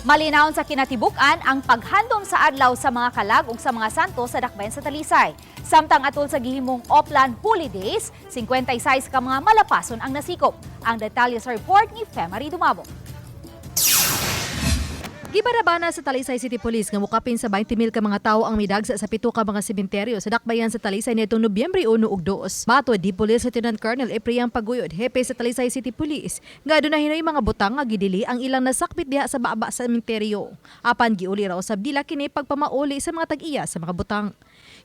Malinaon sa kinatibukan ang paghandom sa adlaw sa mga kalag ug sa mga santo sa dakbayan sa Talisay. Samtang atol sa gihimong Oplan Holidays, 56 ka mga malapason ang nasikop. Ang detalye sa report ni Femari Dumabo. Gibarabana sa Talisay City Police nga mukapin sa 20 mil ka mga tawo ang midagsa sa pito ka mga sementeryo sa dakbayan sa Talisay nitong Nobyembre 1 ug 2. Mato di Police Lieutenant Colonel Epriang Paguyod, hepe sa Talisay City Police, nga aduna hinoy mga butang nga gidili ang ilang nasakpit diha sa baba sa sementeryo. Apan giuli raw sab dila kini pagpamauli sa mga tag-iya sa mga butang.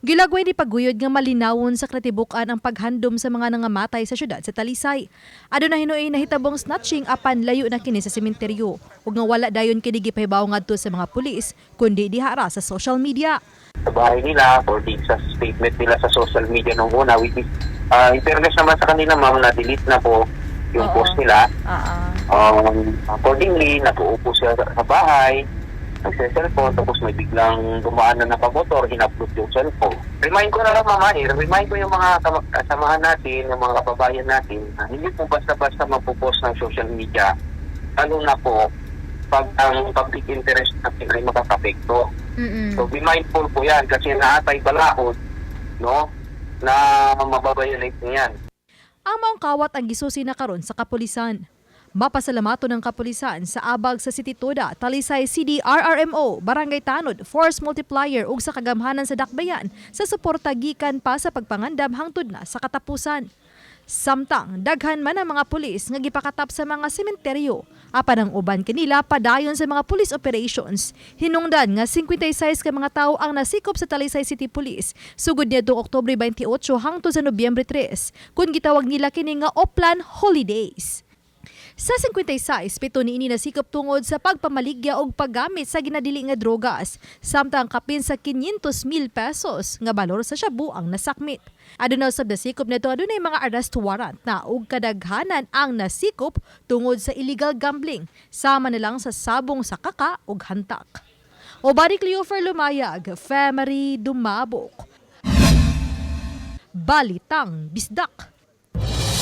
Gilagway ni Paguyod nga malinawon sa kratibukan ang paghandom sa mga nangamatay sa syudad sa Talisay. Aduna hinoy nahitabong snatching apan layo na kini sa sementeryo ug nga wala dayon kini gipahibaw ngadto sa mga pulis kundi dihara sa social media. bahay nila or di sa statement nila sa social media nung una which is uh, in fairness naman sa kanila ma'am na delete na po yung Oo. post nila. Ah, um, accordingly nag-uupo siya sa sa bahay nagse-cellphone tapos may biglang dumaan na nakamotor in-upload yung cellphone. Remind ko na lang mama eh. Remind ko yung mga kam- kasamahan natin yung mga kababayan natin na hindi po basta-basta magpo-post ng social media. Lalo na po pag ang public interest natin ay makakapekto mm So be mindful po yan kasi naatay balakod, no, na mababayolate niyan. Ang maong kawat ang gisusi na karon sa kapulisan. Mapasalamato ng kapulisan sa abag sa City Toda, Talisay CDRRMO, Barangay Tanod, Force Multiplier ug sa kagamhanan sa dakbayan sa suporta gikan pa sa pagpangandam hangtod na sa katapusan. Samtang daghan man ang mga pulis nga gipakatap sa mga sementeryo, apan ang uban kanila padayon sa mga police operations. Hinungdan nga 56 ka mga tawo ang nasikop sa Talisay City Police sugod niadtong Oktubre 28 hangtod sa Nobyembre 3 kun gitawag nila kini nga Oplan Holidays. Sa 56, pito ni ini nasikop tungod sa pagpamaligya og paggamit sa ginadili nga drogas, samtang kapin sa 500 mil pesos nga balor sa shabu ang nasakmit. Aduna usab nasikop nito adunay mga arrest warrant na og kadaghanan ang nasikop tungod sa illegal gambling, sama na lang sa sabong sa kaka ug hantak. O Bari Cleofer Lumayag, Femery Dumabok. Balitang Bisdak.